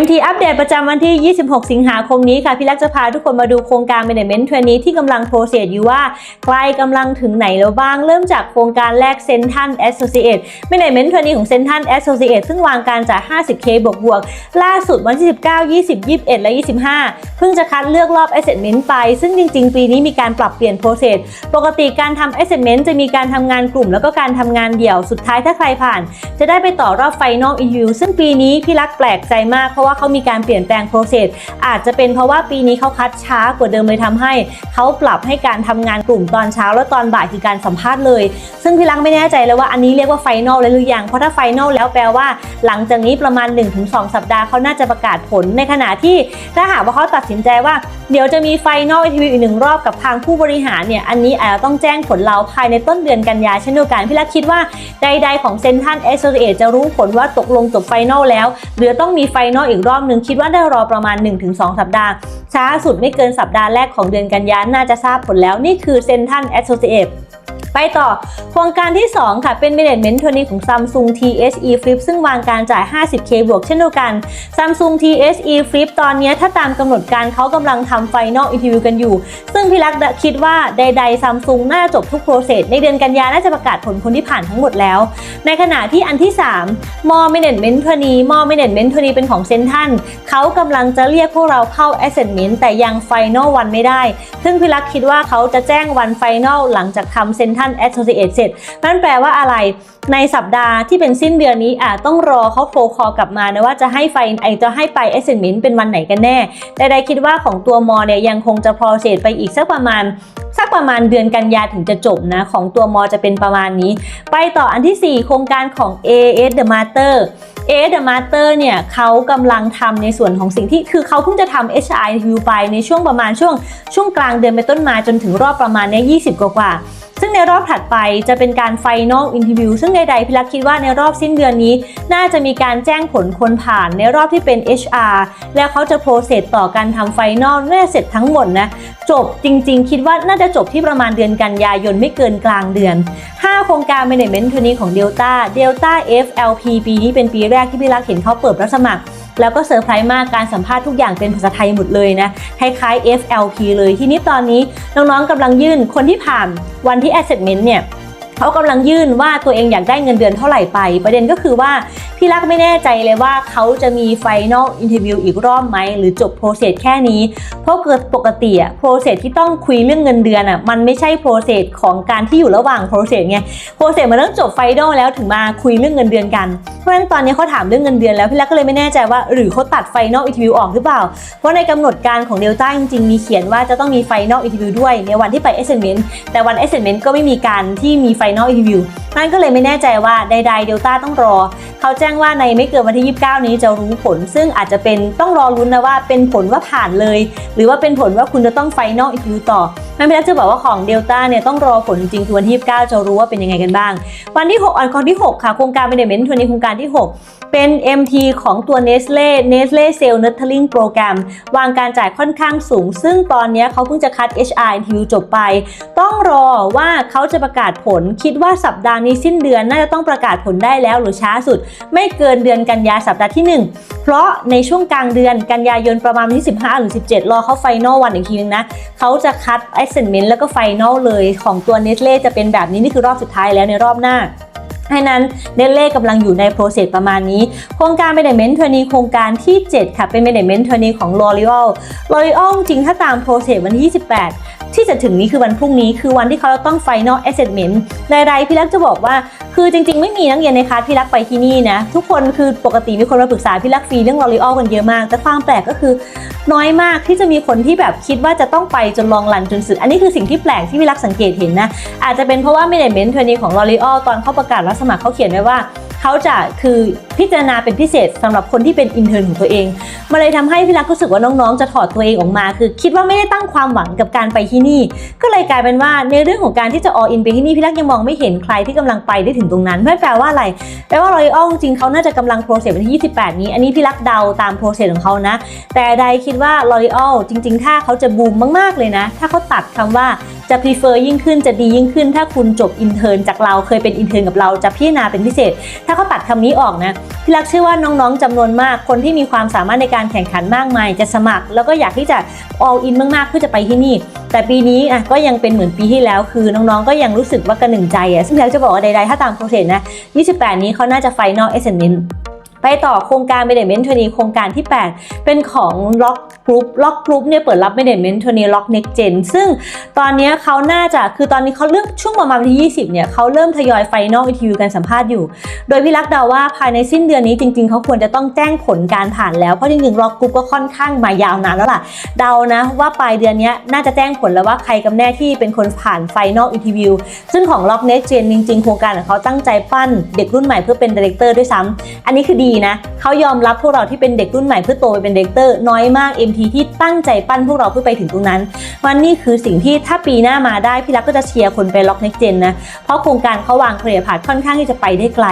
MT อัปเดตประจำวันที่ 26 สิงหาคมนี้ค่ะ พี่ลักจะพาทุกคนมาดูโครงการ Management เทรนนี้ที่กำลังโปรเซสอยู่ว่าใกล้กำลังถึงไหนแล้วบ้าง เริ่มจากโครงการแรก Central Associate Management เทรนนี้ของ Central Associate ซึ่งวางการจาก 50k บวกบวกล่าสุดวันที่ 19 20 21 และ 25 เพิ่งจะคัดเลือกรอบ Assessment ไป ซึ่งจริง ๆ ปีนี้มีการปรับเปลี่ยนโปรเซสปกติการทำ Assessment จะมีการทำงานกลุ่ม แล้วก็การทำงานเดี่ยวสุดท้ายถ้าใครผ่าน จะได้ไปต่อรอบ Final Interview ซึ่งปีนี้พี่รักแปลกใจมากเพราะว่าเขามีการเปลี่ยนแปลงโปรเซสอาจจะเป็นเพราะว่าปีนี้เขาคัดช้ากว่าเดิมเลยทำให้เขาปรับให้การทำงานกลุ่มตอนเช้าแล้วตอนบ่ายคือการสัมภาษณ์เลย ซึ่งพี่ลักไม่แน่ใจเลยว่าอันนี้เรียกว่าไฟแนลแล้วหรือยังเพราะถ้าไฟแนลแล้วแปลว่า หลังจากนี้ประมาณ 1-2 สัปดาห์เขาน่าจะประกาศผลในขณะที่ถ้าหากว่าเขาตัดสินใจว่าเดี๋ยวจะมีไฟนอลเอทีวีอีกหนึ่งรอบกับทางผู้บริหารเนี่ยอันนี้อาจจะต้องแจ้งผลเราภายในต้นเดือนกันยาเช่นเดียวกันพี่รักคิดว่าใดๆของเซนทันเอสโซเอจะรู้ผลว่าตกลงจบไฟนอลแล้วหรือต้องมีไฟนอลอีกรอบหนึ่งคิดว่าได้รอประมาณ 1-2 สัปดาห์ ช้าสุดไม่เกินสัปดาห์แรกของเดือนกันยาน่าจะทราบผลแล้วนี่คือเซนทันเอสโซเอ ไปต่อโครงการที่ 2 ค่ะ เป็น Management ทัวร์นี้ของ Samsung TSE Flip ซึ่งวางการจ่าย 50k บวกเช่นเดียวกัน Samsung TSE Flip ตอนนี้ถ้าตามกำหนดการเขากำลังทำ Final Interview กันอยู่ ซึ่งพี่รักษ์คิดว่าใดๆ Samsung น่าจบทุกโปรเซสในเดือนกันยาน่าจะประกาศผลคนที่ผ่านทั้งหมดแล้ว ในขณะที่อันที่ 3 มอ Management ทัวร์นี้มอ Management ทัวร์นี้เป็นของเซนทันเขากำลังจะเรียกพวกเราเข้า Assessment แต่ยัง Final วันไม่ได้ ซึ่งพี่รักษ์คิดว่าเขาจะแจ้งวัน Final หลังจากทำเซนทัน Associate เสร็จนั่นแปลว่าอะไรในสัปดาห์ที่เป็นสิ้นเดือนนี้อาจต้องรอเขาโทรคอลกลับมานะว่าจะให้ไฟไอจะให้ไป Assessment เป็นวันไหนกันแน่แต่ใดคิดว่าของตัวมอเนี่ยยังคงจะ process ไปอีกสักประมาณสักประมาณเดือนกันยาถึงจะจบนะ ของตัวมอจะเป็นประมาณนี้ ไปต่ออันที่ 4 โครงการของ AS The Master AS The Master เนี่ยเขากำลังทำในส่วนของสิ่งที่คือเขาเพิ่งจะทำ HI ฮิวไปในช่วงประมาณช่วงช่วงกลางเดือนไปนต้นมาจนถึงรอบประมาณเนี้ย20 กว่ากว่า ซึ่งในรอบถัดไปจะเป็นการ Final Interview ซึ่งใดๆพี่รักคิดว่าในรอบสิ้นเดือนนี้ น่าจะมีการแจ้งผลคนผ่านในรอบที่เป็น HR แล้วเขาจะโปรเซสต่อการทำ Final น่าจะเสร็จทั้งหมดนะ จบจริงๆ คิดว่าน่าจะจบที่ประมาณเดือนกันยายนไม่เกินกลางเดือน 5 โครงการ Management ทัวนี้ของ Delta Delta FLP ปีนี้เป็นปีแรกที่พี่รักเห็นเขาเปิดรับสมัคร แล้วก็เซอร์ไพรส์มากการสัมภาษณ์ทุกอย่างเป็นภาษาไทยหมดเลยนะคล้ายๆ FLP เลย ทีนี้ตอนนี้น้องๆกำลังยื่นคนที่ผ่านวันที่ Assessment เนี่ย เขากำลังยื่นว่าตัวเองอยากได้เงินเดือนเท่าไหร่ไป ประเด็นก็คือว่าพี่รักไม่แน่ใจเลยว่าเขาจะมี Final Interview อีกรอบไหม หรือจบโปรเซสแค่นี้ เพราะเกิดปกติอะโปรเซสที่ต้องคุยเรื่องเงินเดือนอะมันไม่ใช่โปรเซสของการที่อยู่ระหว่างโปรเซสไงโปรเซสมันต้องจบไฟนอลแล้วถึงมาคุยเรื่องเงินเดือนกันเพราะฉะนั้นตอนนี้เขาถามเรื่องเงินเดือนแล้วพี่รักก็เลยไม่แน่ใจว่า หรือเขาตัดไฟนอลอินเทิวิวออกหรือเปล่า เพราะในกำหนดการของเดลต้าจริงๆมีเขียนว่าจะต้องมีไฟนอลอินเทิวิวด้วยในวันที่ไป Assessment แต่วัน Assessment ก็ไม่มีการที่มีไฟนอลอินทิวิวนั่นก็เลยไม่แน่ใจว่าใดๆเดลต้าต้องรอ เขาแจ้งว่าในไม่เกินวันที่ 29 นี้จะรู้ผล ซึ่งอาจจะเป็นต้องรอลุ้นนะว่าเป็นผลว่าผ่านเลย หรือว่าเป็นผลว่าคุณจะต้องไฟนอลอินทิวิวต่อนั่นพี่รักจะบอกว่าของเดลต้าเนี่ยต้องรอผลจริงคือวันที่ 29 จะรู้ว่าเป็นยังไงกันบ้าง วันที่ 6อันคอที่ 6 ค่ะ โครงการ Management ทัวร์ในโครงการที่ 6 เป็น MT ของตัว Nestle Nestle Cell Nurturing Program วางการจ่ายค่อนข้างสูง ซึ่งตอนนี้เขาเพิ่งจะคัด HR interview จบไป ต้องรอว่าเขาจะประกาศผลคิดว่าสัปดาห์นี้สิ้นเดือนน่าจะต้องประกาศผลได้แล้วหรือช้าสุด ไม่เกินเดือนกันยาสัปดาห์ที่ 1 เพราะในช่วงกลางเดือนกันยายนประมาณวันที่ 15 หรือ 17 รอเขาไฟนอลวันอีกทีนึงนะเขาจะคัด Assessment แล้วก็ไฟนอลเลยของตัว Nestle จะเป็นแบบนี้นี่คือรอบสุดท้ายแล้วในรอบหน้าให้นั้นเนเล่กำลังอยู่ในโปรเซสประมาณนี้ โครงการ Management เทอร์นีโครงการที่ 7 ค่ะ เป็น Management เทอร์นีของ L'Oreal L'Oreal จริงถ้าตามโปรเซสวันที่ 28 ที่จะถึงนี้คือวันพรุ่งนี้คือวันที่เขาจะต้อง Final Assessment รายๆพี่รักจะบอกว่า คือจริง ๆ ไม่มีนักเรียนในคลาสพี่รักไปที่นี่นะ ทุกคนคือปกติมีคนมาปรึกษาพี่รักฟรีเรื่อง L'Oreal กันเยอะมาก แต่ความแปลกก็คือ น้อยมากที่จะมีคนที่แบบคิดว่าจะต้องไปจนลองรันจนสุด อันนี้คือสิ่งที่แปลกที่พี่รักสังเกตเห็นนะอาจจะเป็นเพราะว่า Management เทอร์นีของ L'Oreal ตอนเขาประกาศรับสมัครเขาเขียนไว้ว่า เขาจะคือพิจารณาเป็นพิเศษสำหรับคนที่เป็นอินเทอร์ของตัวเองมันเลยทำให้พี่รักรู้สึกว่าน้องๆ จะถอดตัวเองออกมา คือคิดว่าไม่ได้ตั้งความหวังกับการไปที่นี่ ก็เลยกลายเป็นว่าในเรื่องของการที่จะ all in ไปที่นี่พี่รักยังมองไม่เห็นใครที่กำลังไปได้ถึงตรงนั้นนั่แปลว่าอะไรแปลว่า L'Oreal จริงเขาน่าจะกำลังโปรเซสวันที่ 28 นี้ อันนี้พี่รักเดาตามโปรเซสของเขานะ แต่ใดคิดว่า L'Oreal จริง ๆ ถ้าเขาจะบูมมากๆเลยนะ ถ้าเขาตัดคำว่าจะ prefer ยิ่งขึ้นจะดียิ่งขึ้น ถ้าคุณจบ intern จากเราเคยเป็น intern กับเราจะพิจารณาเป็นพิเศษถ้าเขาตัดคำนี้ออกนะพี่รักเชื่อว่าน้องๆจำนวนมาก คนที่มีความสามารถในการแข่งขันมากมาย จะสมัคร แล้วก็อยากที่จะ all in มากๆเพื่อจะไปที่นี่ แต่ปีนี้อะก็ยังเป็นเหมือนปีที่แล้ว คือน้องๆก็ยังรู้สึกว่ากระหนึ่งใจอะซึ่งพี่รักจะบอกว่าใดๆถ้าตามโปรเซสนะ 28 นี้เขาน่าจะ final assessment ไปต่อโครงการ Management t r a i n e โครงการที่ 8 เป็นของ Lock Group Lock Group เนี่ยเปิดรับ Management Trainee Lock Next Gen ซึ่งตอนนี้เขาน่าจะคือตอนนี้เขาเริ่มช่วงประมาณวันที่ 20 เนี่ยเขาเริ่มทยอย Final Interview กันสัมภาษณ์อยู่ โดยพี่รักเดาว่าภายในสิ้นเดือนนี้จริง ๆเขาควรจะต้องแจ้งผลการผ่านแล้วเพราะจริงๆ Lock Group ก็ค่อนข้างมายาวนานแล้วล่ะเดานะว่าปลายเดือนนี้น่าจะแจ้งผลแล้วว่าใครกันแน่ที่เป็นคนผ่าน Final Interview ซึ่งของ Lock Next Gen จริงๆโครงการของเขาตั้งใจปั้นเด็กรุ่นใหม่เพื่อเป็น Director ด้วยซ้ำอันนี้คือดีนะเขายอมรับพวกเราที่เป็นเด็กรุ่นใหม่เพื่อโตไปเป็น Director น้อยมาก MT ที่ตั้งใจปั้นพวกเราเพื่อไปถึงตรงนั้นวันนี้คือสิ่งที่ถ้าปีหน้ามาได้พี่รักก็จะเชียร์คนไป Lock Next Gen นะเพราะโครงการเขาวางเคลียร์ผานค่อนข้างที่จะไปได้ไกล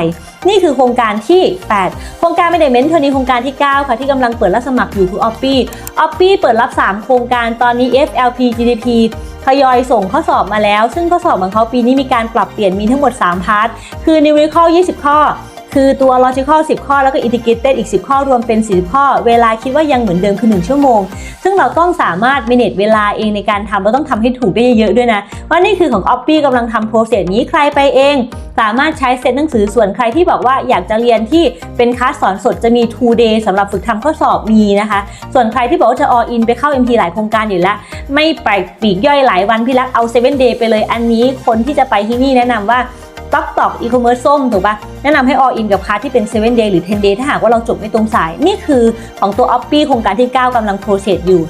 นี่คือโครงการที่ 8 โครงการไม่ได้เม้นเทอนี้โครงการที่ 9 ค่ะที่กำลังเปิดรับสมัครอยู่คือ o p p i o p p i เปิดรับ 3 โครงการตอนนี้ FLP GDP ทยอยส่งข้อสอบมาแล้ว ซึ่งข้อสอบของเขาปีนี้มีการปรับเปลี่ยนมีทั้งหมด 3 พาร์ท คือ numerical 20 ข้อ คือตัว logical 10 ข้อแล้วก็ integrated อีก 10 ข้อรวมเป็น40ข้อ เวลาคิดว่ายังเหมือนเดิมคือ 1 ชั่วโมง ซึ่งเราต้องสามารถ manage เวลาเองในการทำเราต้องทำให้ถูกได้เยอะๆด้วยนะว่านี่คือของ o p p i กำลังทำโปรเซสนี้ใครไปเอง สามารถใช้เซตหนังสือส่วนใครที่บอกว่าอยากจะเรียนที่เป็นคลาสสอนสดจะมี two day สำหรับฝึกทำข้อสอบมีนะคะ ส่วนใครที่บอกว่าจะ all in ไปเข้า MT หลายโครงการอยู่แล้ว ไม่ไปปีกย่อยหลายวันพี่รักเอา 7 day ไปเลยอันนี้คนที่จะไปที่นี่แนะนำว่า ต๊อกตอกอีคอมเมิร์ซส้มถูกปะแนะนำให้ all in กับคลาสที่เป็น 7 day หรือ 10 day ถ้าหากว่าเราจบไม่ตรงสาย นี่คือของตัว o p p i โครงการที่ 9กำลังโปรเซสอยู่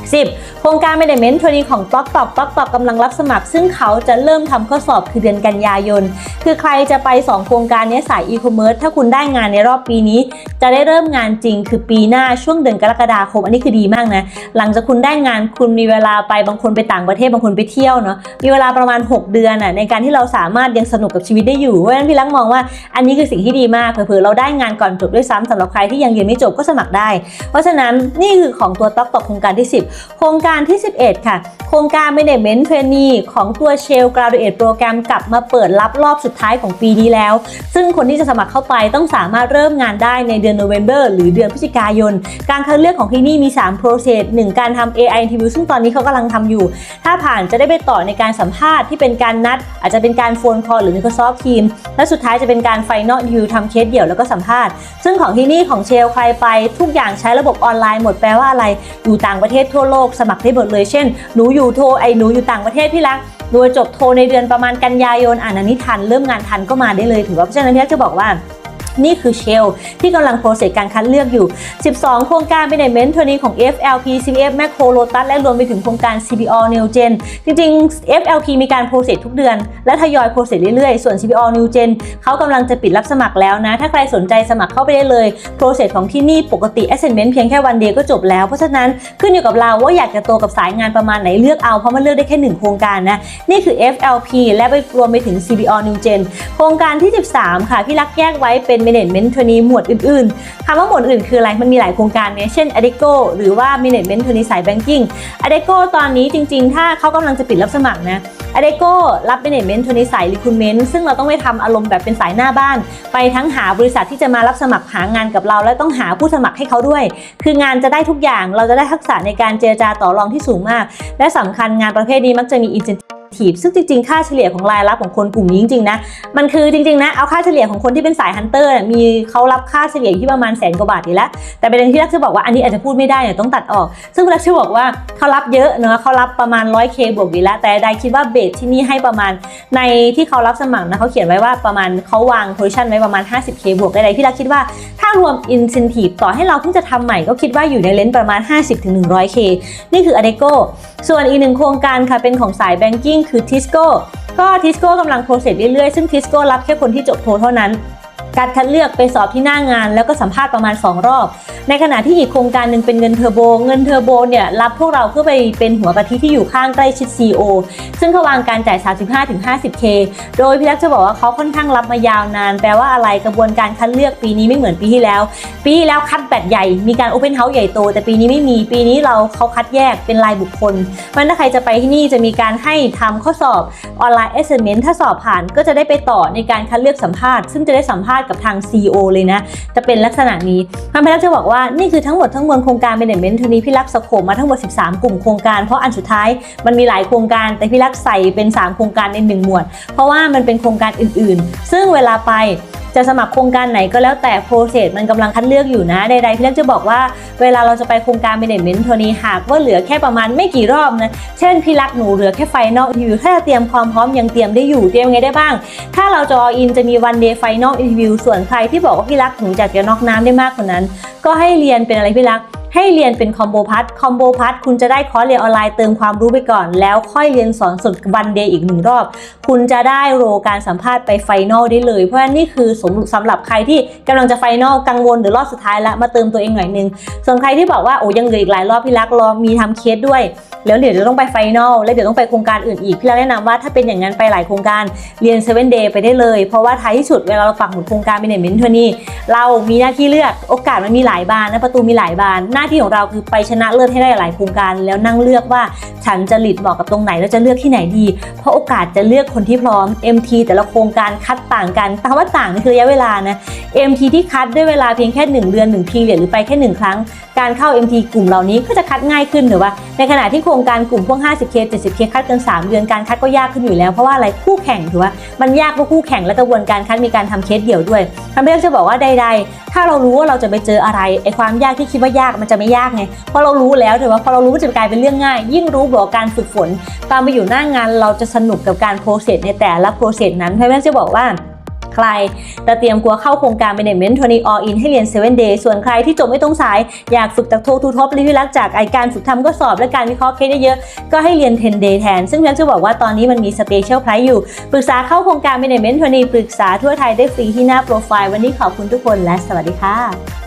10 ครงการ Management Training ของ t o k t o k t o k t o k กำลังรับสมัคร ซึ่งเขาจะเริ่มทำข้อสอบคือเดือนกันยายน คือใครจะไป 2 โครงการนี้สาย e-commerce ถ้าคุณได้งานในรอบปีนี้ จะได้เริ่มงานจริงคือปีหน้าช่วงเดือนกรกฎาคม อันนี้คือดีมากนะ หลังจากคุณได้งานคุณมีเวลาไปบางคนไปต่างประเทศบางคนไปเที่ยวเนาะมีเวลาประมาณ 6 เดือนน่ะในการที่เราสามารถยังสนุกกับชีวิตได้อยู่เพราะฉะนั้นพี่ลักมองว่าอันนี้คือสิ่งที่ดีมากเผื่อเราได้งานก่อนจบด้วยซ้ำสำหรับใครที่ยังเรียนไม่จบก็สมัครได้ เพราะฉะนั้นนี่คือของตัวต๊อกตอกโครงการที่ 10 โครงการที่ 11 ค่ะ โครงการ Management Trainee ของตัว Shell Graduate Program กลับมาเปิดรับรอบสุดท้ายของปีนี้แล้ว ซึ่งคนที่จะสมัครเข้าไปต้องสามารถเริ่มงานได้ในเดือน November หรือเดือนพฤศจิกายน การคัดเลือกของที่นี่มี 3 process 1 การทำ AI interview ซึ่งตอนนี้เขากำลังทำอยู่ ถ้าผ่านจะได้ไปต่อในการสัมภาษณ์ที่เป็นการนัด อาจจะเป็นการโฟนคอลหรือ Microsoft Teams และสุดท้ายจะเป็นการ Final Interview ทำเคสเดี่ยวแล้วก็สัมภาษณ์ ซึ่งของที่นี่ของเชลใครไปทุกอย่างใช้ระบบออนไลน์หมดแปลว่าอะไร อยู่ต่างประเทศทั่วโลกสมัครได้หมดเลยเช่น หนูอยู่โทไอหนูอยู่ต่างประเทศพี่รักหนูจบโทในเดือนประมาณกันยายนอ่านอันนี้ทันเริ่มงานทันก็มาได้เลยถือว่าเพราะฉะนั้นพี่รักจะบอกว่า นี่คือเชลที่กำลังโปรเซสการคัดเลือกอยู่ 12 โครงการ Management ทนี้ของ FLP CPF Macro Lotus และรวมไปถึงโครงการ CBO New Gen จริงๆ FLP มีการโปรเซสทุกเดือน และทยอยโปรเซสเรื่อยๆ ส่วน CBO New Gen เขากำลังจะปิดรับสมัครแล้วนะ ถ้าใครสนใจสมัครเข้าไปได้เลย โปรเซสของที่นี่ปกติ Assessment เพียงแค่วันเดียวก็จบแล้ว เพราะฉะนั้นขึ้นอยู่กับเราว่าอยากจะโตกับสายงานประมาณไหนเลือกเอา เพราะมันเลือกได้แค่หนึ่งโครงการนะ นี่คือ FLP และไปรวมไปถึง CBO New Gen โครงการที่ 13 ค่ะพี่รักแยกไว้เป็น Management Trainee หมวดอื่นๆคำว่าหมวดอื่นคืออะไร มันมีหลายโครงการเนี่ยเช่น Adeco หรือว่า Management Trainee สาย Banking Adeco ตอนนี้จริง ๆ ถ้าเขากำลังจะปิดรับสมัครนะ Adeco รับ Management Trainee สาย Recruitment ซึ่งเราต้องไปทำอารมณ์แบบเป็นสายหน้าบ้าน ไปทั้งหาบริษัทที่จะมารับสมัครหางานกับเรา และต้องหาผู้สมัครให้เขาด้วย คืองานจะได้ทุกอย่างเราจะได้ทักษะในการเจรจาต่อรองที่สูงมาก และสำคัญงานประเภทนี้มักจะมี incentive ซึ่งจริงๆ ค่าเฉลี่ยของรายรับของคนกลุ่มนี้จริงๆนะมันคือจริงๆนะเอาค่าเฉลี่ยของคนที่เป็นสายฮันเตอร์เนี่ยมีเขารับค่าเฉลี่ยที่ประมาณแสนกว่าบาทอยู่แล้ว แต่ประเด็นที่รักจะบอกว่าอันนี้อาจจะพูดไม่ได้เนี่ยต้องตัดออก ซึ่งรักจะบอกว่าเขารับเยอะเนอะเขารับประมาณ 100k บวกอยู่แล้วแต่ได้คิดว่าเบสที่นี่ให้ประมาณในที่เขารับสมัครนะเขาเขียนไว้ว่าประมาณเขาวางโพซิชันไว้ประมาณ 50k บวกได้ๆที่รักคิดว่าถ้ารวม incentive ต่อให้เราเพิ่งจะทำใหม่ก็คิดว่าอยู่ในเลนส์ประมาณ 50-100k นี่คือ Adeco ส่วนอีกหนึ่งโครงการค่ะเป็นของสาย banking คือทิสโก้ก็ทิสโก้กำลังโปรเซสเรื่อยๆ ซึ่งทิสโก้รับแค่คนที่จบโทเท่านั้น การคัดเลือกไปสอบที่หน้างาน แล้วก็สัมภาษณ์ประมาณ 2 รอบ ในขณะที่อีกโครงการหนึ่งเป็นเงินเทอร์โบ เงินเทอร์โบเนี่ยรับพวกเราเพื่อไปเป็นหัวกะทิที่อยู่ข้างใกล้ชิด CEO ซึ่งเขาวางการจ่าย 35-50K โดยพี่รักจะบอกว่าเขาค่อนข้างรับมายาวนาน แปลว่าอะไรกระบวนการคัดเลือกปีนี้ไม่เหมือนปีที่แล้ว ปีแล้วคัดแบบใหญ่ มีการโอเพนเฮาส์ใหญ่โต แต่ปีนี้ไม่มีปีนี้เราเขาคัดแยกเป็นรายบุคคลเพราะถ้าใครจะไปที่นี่จะมีการให้ทำข้อสอบออนไลน์ assessment ถ้าสอบผ่านก็จะได้ไปต่อในการคัดเลือกสัมภาษณ์ ซึ่งจะได้สัมภาษณ์กับทาง CEO เลยนะ จะเป็นลักษณะนี้ทานพี่รักจะบอกว่านี่คือทั้งหมดทั้งมวลโครงการ management ทีนี้พี่รักสโคมมาทั้งหมด 13 กลุ่มโครงการ เพราะอันสุดท้ายมันมีหลายโครงการ แต่พี่รักใส่เป็น 3 โครงการใน 1 หมวด เพราะว่ามันเป็นโครงการอื่นๆ ซึ่งเวลาไป จะสมัครโครงการไหนก็แล้วแต่โปรเซสมันกำลังคัดเลือกอยู่นะใดๆพี่เล็กจะบอกว่าเวลาเราจะไปโครงการ management ทัวนี้หากว่าเหลือแค่ประมาณไม่กี่รอบนะเช่นพี่รักหนูเหลือแค่ไฟนอลอินวิวถ้าเตรียมความพร้อมยังเตรียมได้อยู่เตรียมไงได้บ้าง ถ้าเราจะออินจะมีวันเดย์ไฟนอลอินวิวส่วนใครที่บอกว่าพี่รักหนูอยากจะนอกน้ำได้มากกว่านั้น ก็ให้เรียนเป็นอะไรพี่รัก ให้เรียนเป็นคอมโบพัทคอมโบพัทคุณจะได้คอร์สเรียนออนไลน์เติมความรู้ไปก่อน แล้วค่อยเรียนสอนสดวันเดย์อีกหนึ่งรอบ คุณจะได้โรการสัมภาษณ์ไปไฟนอลได้เลย เพราะฉะนั้นนี่คือสมสำหรับใครที่กำลังจะไฟนอลกังวลหรือรอบสุดท้ายแล้วมาเติมตัวเองหน่อยนึง ส่วนใครที่บอกว่าโอ้ยังเหลืออีกหลายรอบพี่รักรอมีทำเคสด้วย แล้วเดี๋ยวจะต้องไปไฟนอลแล้วเดี๋ยวต้องไปโครงการอื่นอีกพี่รักแนะนำว่าถ้าเป็นอย่างนั้นไปหลายโครงการเรียน7 day ไปได้เลย เพราะว่าท้ายที่สุดเวลาเราปักหมุดโครงการเป็นเนเมนทัวนี่เรามีหน้าที่เลือกโอกาสมันมีหลายบานนะประตูมีหลายบานหน้าที่ของเราคือไปชนะเลิศให้ได้หลายโครงการ แล้วนั่งเลือกว่าฉันจะหลีดเหมาะกับตรงไหนแล้วจะเลือกที่ไหนดี เพราะโอกาสจะเลือกคนที่พร้อม MT แต่ละโครงการคัดต่างกันแต่ว่าต่างนี่คือระยะเวลานะ MT ที่คัดด้วยเวลาเพียงแค่ 1 เดือน1ทีเหรือไปแค่ 1 ครั้ง การเข้า MT กลุ่มเหล่านี้ก็จะคัดง่ายขึ้นหรือว่า ในขณะที่โครงการกลุ่มพวก 50K 70K คัดกัน3 เดือนการคัดก็ยากขึ้นอยู่แล้วเพราะว่าอะไรคู่แข่งถือว่ามันยากเพราะคู่แข่งและกระบวนการคัดมีการทำเคสเดี่ยวด้วยทำให้เราจะบอกว่าใด ๆ ถ้าเรารู้ว่าเราจะไปเจออะไรไอความยากที่คิดว่ายากมันจะไม่ยากไงเพราะเรารู้แล้วถือว่าพอเรารู้จะกลายเป็นเรื่องง่าย ยิ่งรู้บวกการฝึกฝน ตอนไปอยู่หน้างานเราจะสนุกกับการโปรเซสในแต่ละโปรเซสนั้นเพราะฉะนั้นจะบอกว่าใครจะเตรียมกลัวเข้าโครงการ Management 20 All In ให้เรียน 7 Day ส่วนใครที่จบไม่ตรงสาย อยากฝึกจากโททูท็อปหรือที่รักจากไอการฝึกทำก็สอบและการวิเคราะห์เคสเยอะๆก็ให้เรียน 10 Day แทน ซึ่งฉันจะบอกว่าตอนนี้มันมี Special Price อยู่ ปรึกษาเข้าโครงการ Management 20ปรึกษาทั่วไทยได้ฟรีที่หน้าโปรไฟล์ วันนี้ขอบคุณทุกคนและสวัสดีค่ะ